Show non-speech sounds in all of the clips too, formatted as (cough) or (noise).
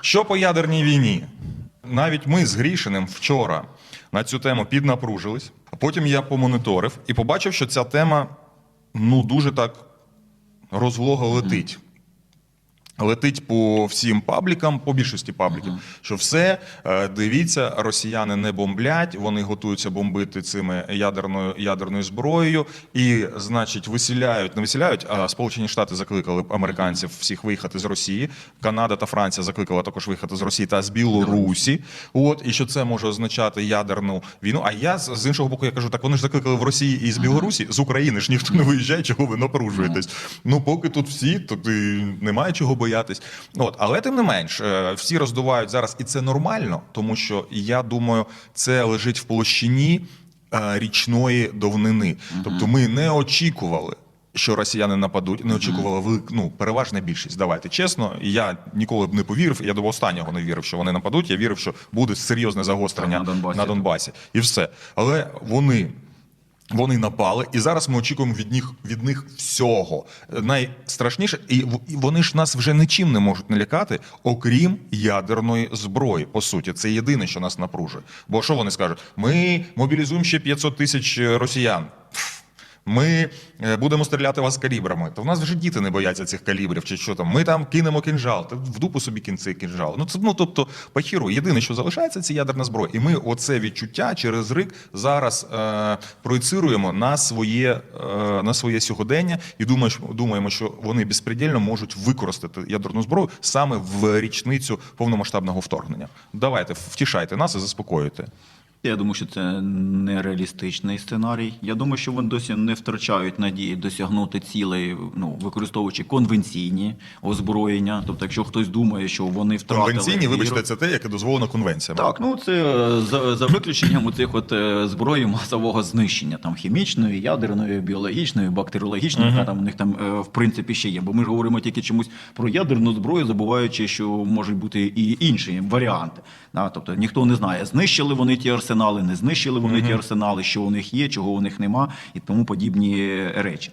Що по ядерній війні? Навіть ми з Грішиним вчора на цю тему піднапружились. Потім я помоніторив і побачив, що ця тема ну дуже так розлого летить. Летить по всім паблікам, по більшості пабліків, що все е, дивіться, росіяни не бомблять, вони готуються бомбити цими ядерною ядерною зброєю, і, значить, виселяють, не виселяють, а Сполучені Штати закликали американців всіх виїхати з Росії. Канада та Франція закликала також виїхати з Росії та з Білорусі. От і що це може означати ядерну війну. А я з іншого боку, я кажу, так вони ж закликали в Росії і з Білорусі, з України ж ніхто не виїжджає, чого ви напружуєтесь. Ну поки тут всі, то немає чого боятись. От, але тим не менш, е, всі роздувають зараз, і це нормально, тому що я думаю, це лежить в площині е, річної давнини. Тобто, ми не очікували. Що росіяни нападуть, не очікували велик, ну, переважна більшість. Давайте чесно. І Я ніколи б не повірив. Я до останнього не вірив, що вони нападуть. Я вірив, що буде серйозне загострення на Донбасі. на Донбасі. І все. Але вони вони напали, і зараз ми очікуємо від них від них всього. Найстрашніше, і вони ж нас вже нічим не можуть налякати, окрім ядерної зброї. По суті, це єдине, що нас напружує. Бо що вони скажуть? Ми мобілізуємо ще 500 тисяч е, росіян. Ми е, будемо стріляти вас калібрами. То в нас вже діти не бояться цих калібрів, чи що там. Ми там кинемо кінжал, та в дупу собі кінці кінжал. Ну це ну тобто пахіру. Єдине, що залишається, це ядерна зброя. І ми оце відчуття через рик зараз е, проєцируємо на своє, е, на своє сьогодення і думаємо, думаємо, що вони безпредельно можуть використати ядерну зброю саме в річницю повномасштабного вторгнення. Давайте втішайте нас і заспокоюйте. Я думаю, що це нереалістичний сценарій. Я думаю, що вони досі не втрачають надії досягнути цілей, ну використовуючи конвенційні озброєння. Тобто, якщо хтось думає, що вони втратили Конвенційні, віру- вибачте, це те, яке дозволено конвенціями. Так, ну це е, за, за виключенням у цих от е, зброї масового знищення, там хімічної, ядерної, біологічної, бактеріологічної, яка там у них там е, в принципі ще є. Бо ми ж говоримо тільки чомусь про ядерну зброю, забуваючи, що можуть бути і інші варіанти. Тобто ніхто не знає, знищили вони ті арсенали, не знищили вони ті арсенали, що у них є, чого у них нема, і тому подібні е, речі.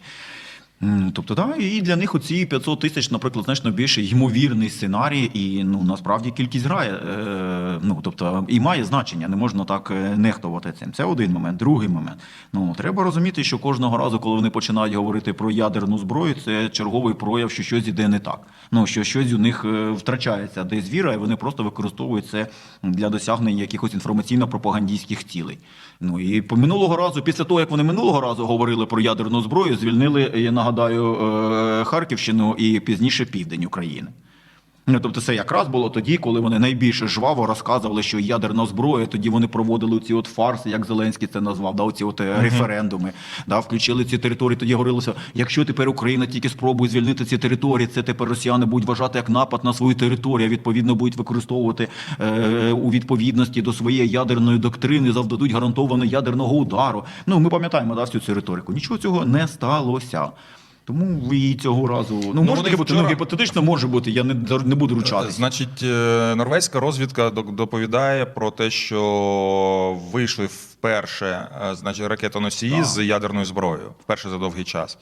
Тобто, да, і для них оці 500 тисяч, наприклад, значно більше ймовірний сценарій, і ну насправді кількість грає. Е, ну тобто і має значення, не можна так е, нехтувати цим. Це один момент. Другий момент. Ну треба розуміти, що кожного разу, коли вони починають говорити про ядерну зброю, це черговий прояв, що щось іде не так. Ну що щось у них е, втрачається десь віра, і вони просто використовують це для досягнення якихось інформаційно-пропагандійських цілей. Ну і по минулого разу, після того як вони минулого разу говорили про ядерну зброю, звільнили, я нагадаю, е, Харківщину і пізніше південь України. Ну, тобто, це якраз було тоді, коли вони найбільше жваво розказували, що ядерна зброя. Тоді вони проводили ці от фарси, як Зеленський це назвав, да, оці от е, референдуми, да, включили ці території. Тоді говорилося, якщо тепер Україна тільки спробує звільнити ці території, це тепер росіяни будуть вважати як напад на свою територію. Відповідно, будуть використовувати е, у відповідності до своєї ядерної доктрини, завдадуть гарантовано ядерного удару. Ну ми пам'ятаємо да, всю цю риторику. Нічого цього не сталося. Тому і цього разу ну, може вони таке бути, ну гіпотетично може бути. Я не не буду ручатися. Значить, е, норвезька розвідка до- доповідає про те, що вийшли вперше е, значить, ракетоносії з ядерною зброєю, вперше за довгий час.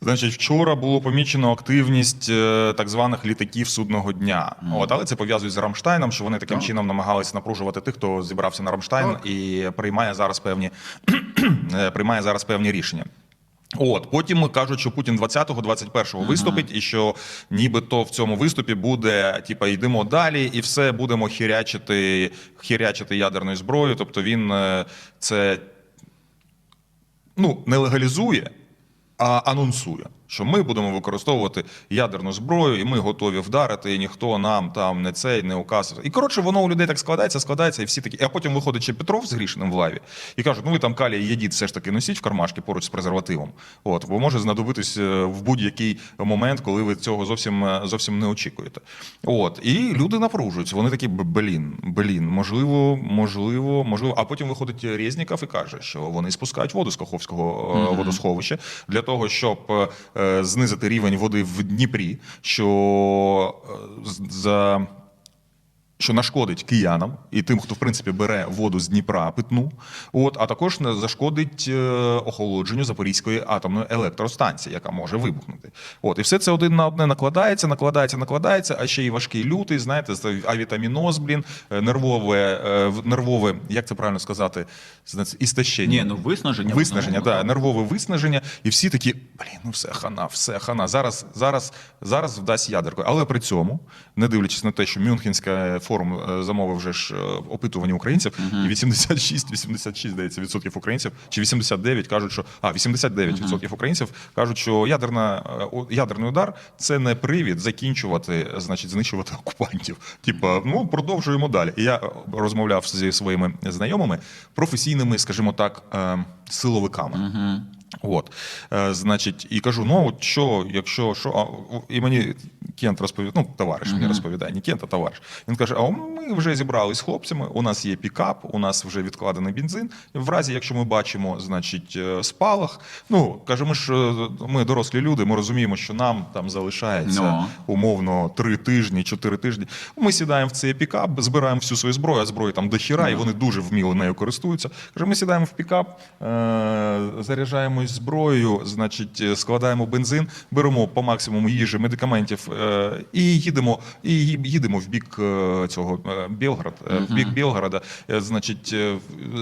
Значить, вчора було помічено активність е, так званих літаків судного дня. От, але це пов'язують з Рамштайном, що вони таким Так. чином намагалися напружувати тих, хто зібрався на Рамштайн і приймає зараз певні, (clears throat) приймає зараз певні рішення. От потім кажуть, що Путін 20-го, 21-го виступить, і що нібито в цьому виступі буде, типа, йдемо далі, і все будемо хірячити, хірячити ядерною зброєю. Тобто він е, це ну, не легалізує, а анонсує, що ми будемо використовувати ядерну зброю, і ми готові вдарити, і ніхто нам там не цей, не указ. І коротше, воно у людей так складається, складається, і всі такі. А потім виходить ще Петров з Грішиним в лаві і кажуть, ну ви там калій єдіть все ж таки носіть в кармашки поруч з презервативом. От, бо може знадобитись е, в будь-який момент, коли ви цього зовсім е, зовсім не очікуєте. От, і люди напружуються. Вони такі блін, блін, можливо, можливо, можливо. А потім виходить Резніков і каже, що вони спускають воду з Каховського е, водосховища для того, щоб знизити рівень води в Дніпрі, що е, за що нашкодить киянам і тим, хто в принципі бере воду з Дніпра питну. От, а також не зашкодить е, охолодженню Запорізької атомної електростанції, яка може вибухнути. От, і все це один на одне накладається, накладається, накладається, а ще й важкий лютий, знаєте, авітаміноз, блін, е, нервове, е, нервове, як це правильно сказати, істощення. Ні, ну виснаження. Виснаження, так, нервове виснаження, і всі такі, блін, ну все хана, все хана. Зараз, зараз, зараз вдасть ядеркою. Але при цьому, не дивлячись на те, що Мюнхенська форум е, замовив вже ж е, опитування українців, і 86, 86, здається, відсотків українців, чи 89 кажуть, що а 89 відсотків українців кажуть, що ядерна е, ядерний удар це не привід закінчувати, значить, знищувати окупантів. Типа, ну продовжуємо далі. І я розмовляв зі своїми знайомими, професійними, скажімо так, силовиками. От, е, значить, і кажу: ну от що, якщо що, а, і мені Кент розповідає, ну, товариш мені розповідає, не Кент, а товариш. Він каже: А ми вже зібрались з хлопцями, у нас є пікап, у нас вже відкладений бензин. В разі, якщо ми бачимо, значить, е, спалах, ну каже, ми ж е, ми дорослі люди, ми розуміємо, що нам там залишається Ну. умовно три тижні, чотири тижні. Ми сідаємо в цей пікап, збираємо всю свою зброю, а зброї там дохіра, і вони дуже вміло нею користуються. Каже, ми сідаємо в пікап, е- заряджаємось зброєю, значить, складаємо бензин, беремо по максимуму їжі, медикаментів і їдемо, і їдемо в бік е, цього е, Білград, е, в бік Білгорода, е, значить, е,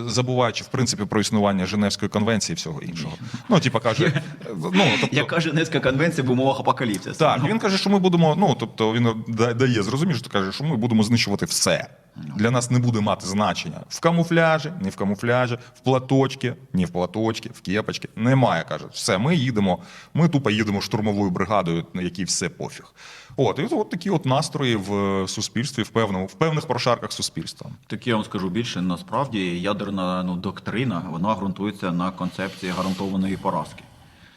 забуваючи в принципі про існування Женевської конвенції і всього іншого. Ну, типа каже, е, ну тобто, Яка Женевська конвенція в умовах апокаліпсису? так, він каже, що ми будемо. Ну тобто він дає зрозуміти, що каже, що ми будемо знищувати все. Для нас не буде мати значення в камуфляжі, ні в камуфляжі, в платочки, ні в платочки, в кепочки. Немає, каже. Все, ми їдемо. Ми тупо їдемо штурмовою бригадою, на якій все пофіг. От і от такі от настрої в е, суспільстві, в певному, в певних прошарках суспільства. Так я вам скажу більше, насправді ядерна ну, доктрина вона ґрунтується на концепції гарантованої поразки.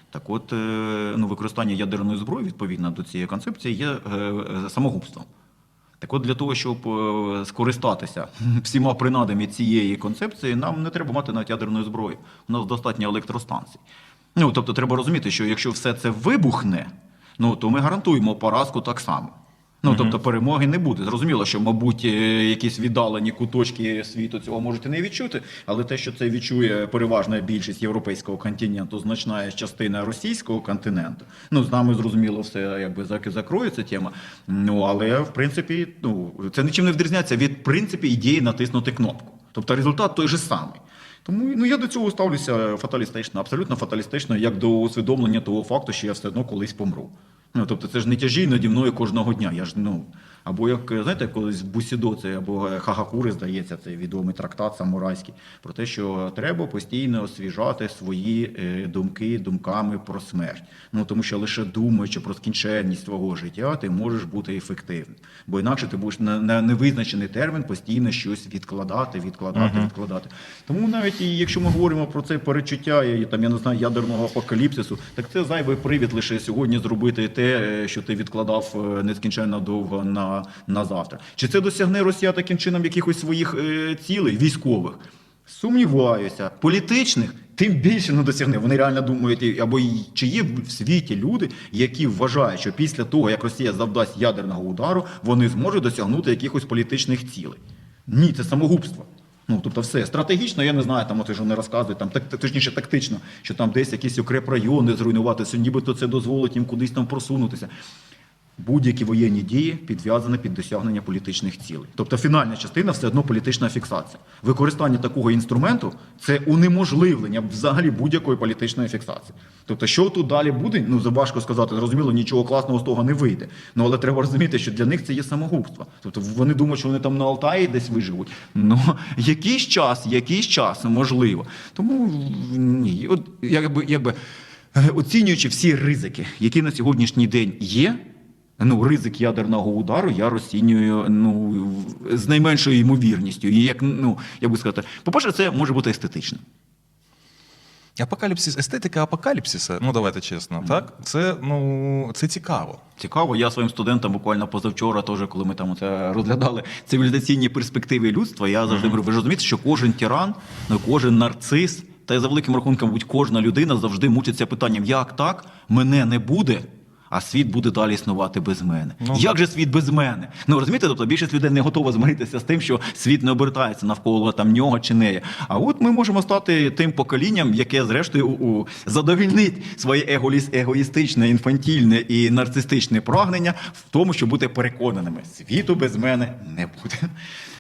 Так от, е, ну, використання ядерної зброї відповідно до цієї концепції є е, самогубством. Так от для того, щоб е, скористатися (laughs) всіма принадами цієї концепції, нам не треба мати навіть ядерної зброї. У нас достатньо електростанцій. Ну, тобто треба розуміти, що якщо все це вибухне, ну, то ми гарантуємо поразку так само. Ну, тобто перемоги не буде. Зрозуміло, що, мабуть, е, якісь віддалені куточки світу цього можете не відчути, але те, що це відчує переважна більшість європейського континенту, значна частина російського континенту. Ну, з нами зрозуміло, все якби зак- закроється тема. Ну, але в принципі, ну, це нічим не відрізняється від принципі ідеї натиснути кнопку. Тобто результат той же самий. Тому ну я до цього ставлюся фаталістично, абсолютно фаталістично, як до усвідомлення того факту, що я все одно колись помру. Ну тобто, це ж не тяжій наді мною кожного дня. Я ж ну або як знаєте, колись Бусідо, це або Хагакури, здається, це відомий трактат самурайський про те, що треба постійно освіжати свої е, думки думками про смерть. Ну тому що лише думаючи про скінченність свого життя, ти можеш бути ефективним. Бо інакше ти будеш на, на невизначений термін постійно щось відкладати, відкладати, відкладати. Тому навіть і якщо ми говоримо про це перечуття, і, там я не знаю, ядерного апокаліпсису, так це зайвий привід лише сьогодні зробити те, е, що ти відкладав е, нескінченно довго на, на завтра. Чи це досягне Росія таким чином якихось своїх е, цілей військових? Сумніваюся, політичних тим більше не досягне. Вони реально думають, або чи є в світі люди, які вважають, що після того, як Росія завдасть ядерного удару, вони зможуть досягнути якихось політичних цілей. Ні, це самогубство. Ну, тобто, все стратегічно, я не знаю, там от ж вони розказують, там так точніше тактично, що там десь якісь укрепрайони зруйнуватися, нібито це дозволить їм кудись там просунутися. Будь-які воєнні дії підв'язані під досягнення політичних цілей. Тобто фінальна частина все одно політична фіксація. Використання такого інструменту це унеможливлення взагалі будь-якої політичної фіксації. Тобто, що тут далі буде, ну важко сказати, зрозуміло, нічого класного з того не вийде. Ну але треба розуміти, що для них це є самогубство. Тобто вони думають, що вони там на Алтаї десь виживуть. Ну (laughs) якийсь час, якийсь час можливо. Тому ні, от якби якби е, оцінюючи всі ризики, які на сьогоднішній день є. Ну, ризик ядерного удару я розцінюю ну, з найменшою ймовірністю. І як, ну, як би сказати, по-перше, це може бути естетично. Апокаліпсис, естетика апокаліпсиса, ну давайте чесно, так? Це ну це цікаво. Цікаво, я своїм студентам буквально позавчора, теж, коли ми там це розглядали цивілізаційні перспективи людства, я завжди говорю, ви ж розумієте, що кожен тиран, ну, кожен нарцис, та й за великим рахунком, будь кожна людина завжди мучиться питанням, як так, мене не буде, а світ буде далі існувати без мене. Ну, Як же світ без мене? Ну розумієте, тобто більшість людей не готова змиритися з тим, що світ не обертається навколо там нього чи неї. А от ми можемо стати тим поколінням, яке зрештою у, у, задовільнить своє еголіс, егоїстичне, інфантільне і нарцистичне прагнення в тому, щоб бути переконаними, світу без мене не буде.